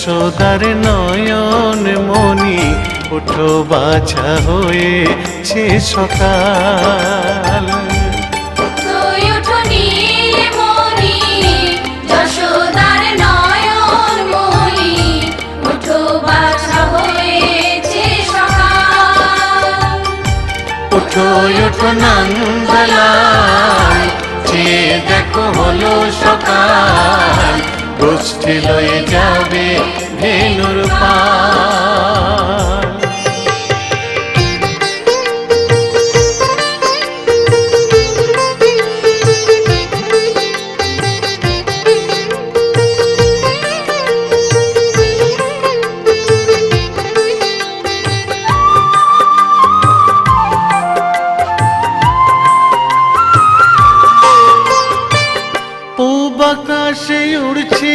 যশোদার নয়ন মনি ওঠো বাছা হয়েছে সকাল। ওঠো নন্দলাল যে দেখো হলো সকাল। গোষ্ঠী লয়ে যাবে পাল। পূব আকাশে উড়ছে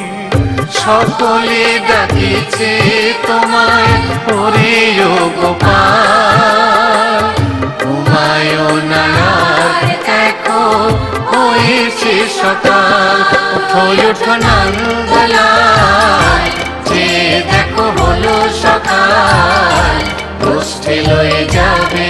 সকলে ডাকিছে তোমায় ওরে গোপাল। ঘুমায় না আর দেখো, হয়েছে সকাল ওঠো ওঠো যে দেখো হলো সকাল গোষ্ঠী লয়ে যাবে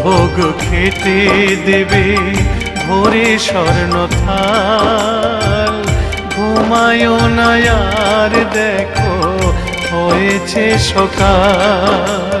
বাল্যভোগ খেতে দেবে ভোরে স্বর্ণ থাল। ঘুমায় না আর দেখো হয়েছে সকাল।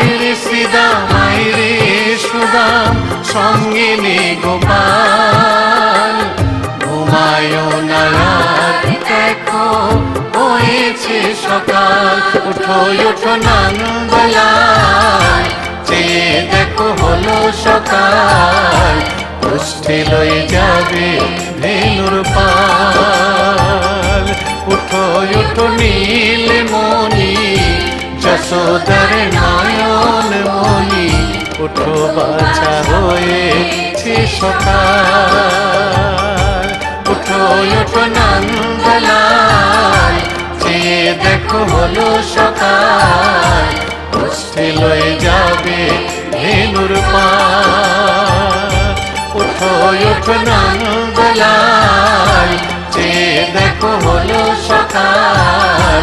আইরে শ্রীদাম আইরে সুদাম সঙ্গে নে গোপাল। ঘুমায় না রাত, দেখো, হয়েছে সকাল। উঠো উঠো নন্দলাল যে দেখো হলো সকাল। পুষ্টি লয়ে যাবে ধেনুর পাল। উঠো উঠো, নীল মনি যশোদার নয়ন মনি, উঠো বাছা হয়েছে সকাল। উঠো উঠো নন্দলাল যে দেখো হলো সকাল। পুষ্টি লয়ে যাবে ধেনুর পাল। উঠো উঠো নন্দলাল যে দেখো হলো সকাল।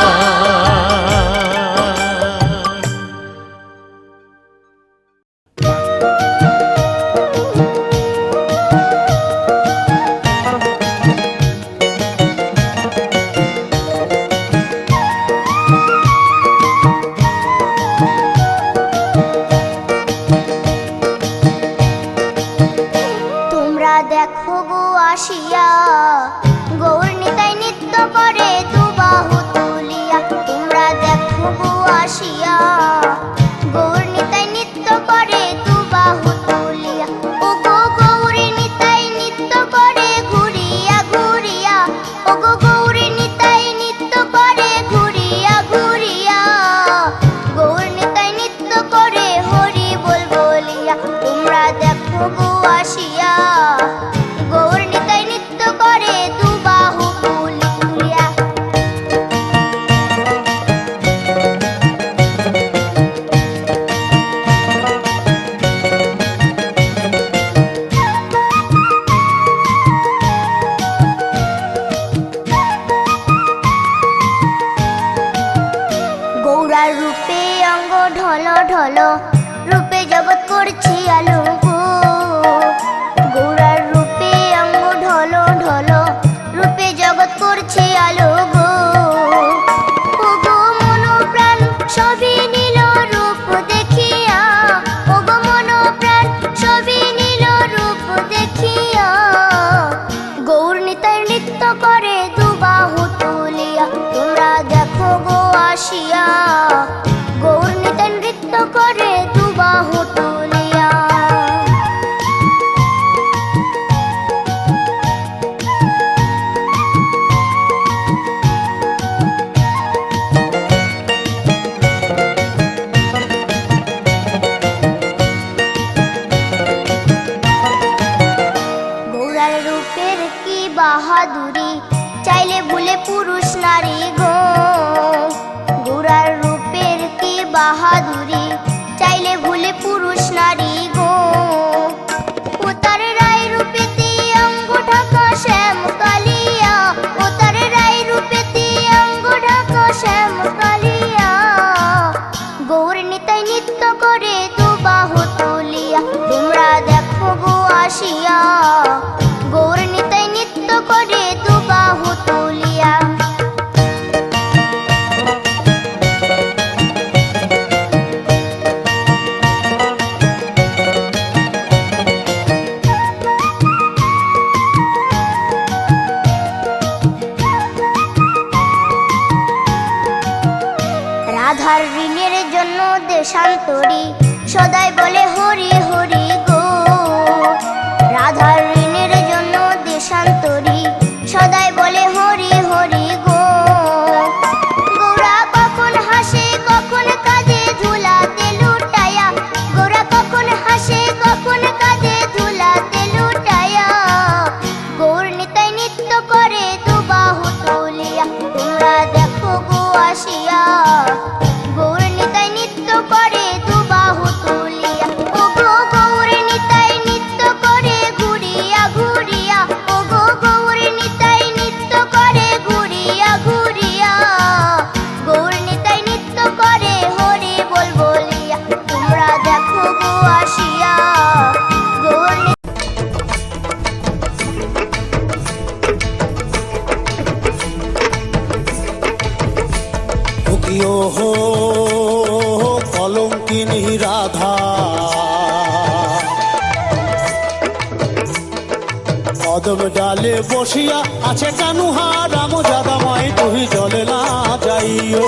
বসিয়া আছে কানুহা রাম মাই তুই জলে না যাইও।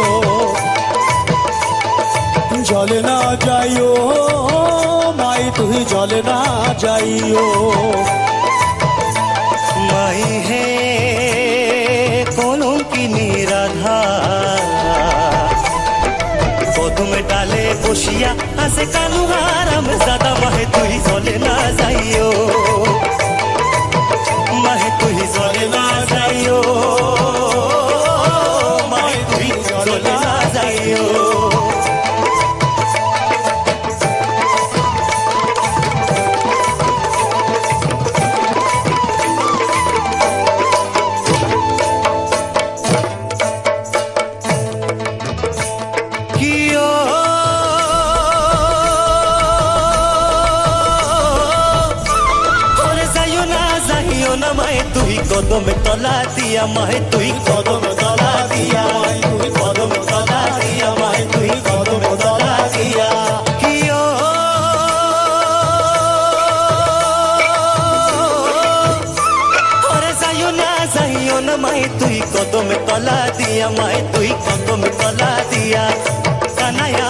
জলে না যাইও মাই তুই জলে না যাইও। মাই হে কোনো কি নিরাধা কদম ডালে বসিয়া আছে কানুহা রাম মাই তুই জলে না যাইও। কদমে তলা দিয়া মাহে তুই কদমে তলা দিয়া মাই তুই কদম তলা দিয়া মাহে তুই কদমে তলা দিয়া। কিয়? ওরে যাইও না যাইও না মাই তুই কদমে তলা দিয়া মাই তুই কদমে তলা দিয়া। কানায়া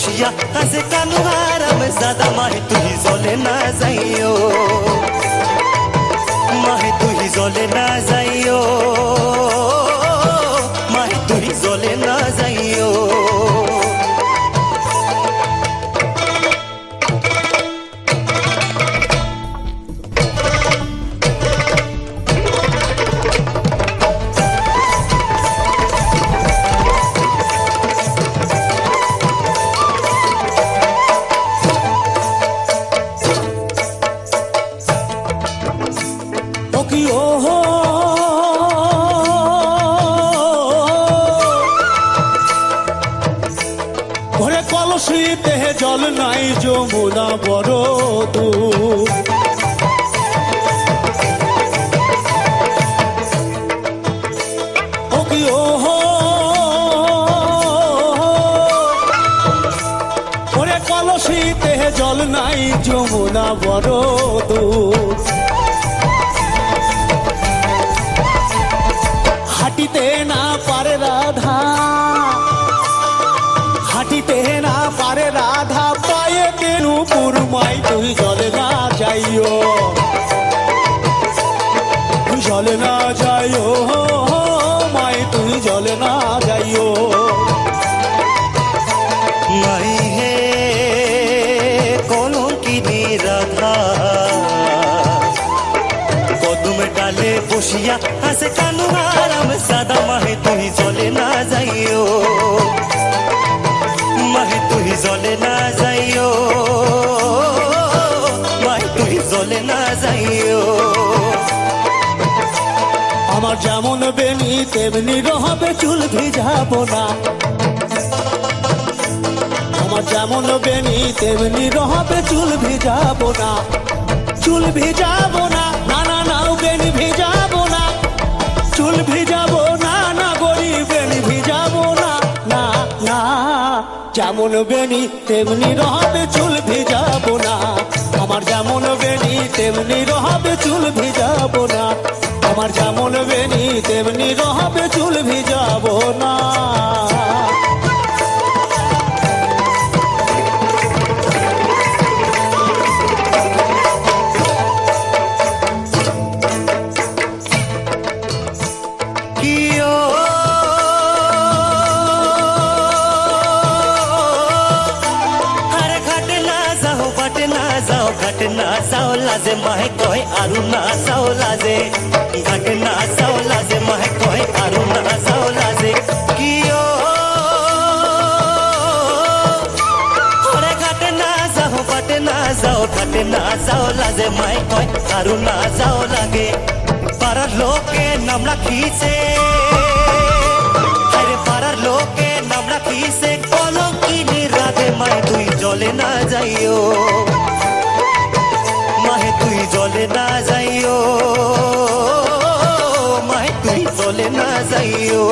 ডালে বসিয়া কাছে কানু আরাম জাদা মাহে তুই জলে না যাইও মাহে তুই জলে না কলসিতে জল নাই যমুনা বড় কলসিতে জল নাই যমুনা বড় দূর হাসে কানু আরাম সাদা মাহে তুই জলে না যাইও মাহে তুই জলে না যাইও মাহে তুই জলে না যাইও আমার যেমন বেনি, তেমনি রহবে চুল ভিজাবো না। আমার যেমন বেনি, তেমনি রহবে চুল ভিজাবো না। চুল ভিজাবো না। যেমন বেনি, তেমনি রহাবে চুল ভিজাবো না। আমার যেমন বেনি, তেমনি রহাবে চুল ভিজাবো না। আমার যেমন বেনি, তেমনি রহাবে চুল ভিজাবো না। লাজে মাহে কয় আরু না যাও লাজে ঘাটে না যাও লাজে মাহে কয় আরু না যাও লাজে কিয় ঘাটে না যাও বাটে না যাও ঘাটে না যাও লাজে মাহে কয় আরু না যাও লাগে পাড়ার লোকে নাম রাখিছে পাড়ার লোকে নাম রাখিছে কলঙ্কিনী রাধে মায়ে তুই জলে না যাইও মাহে তুই জলে না যাইও মাহে তুই জলে না যাইও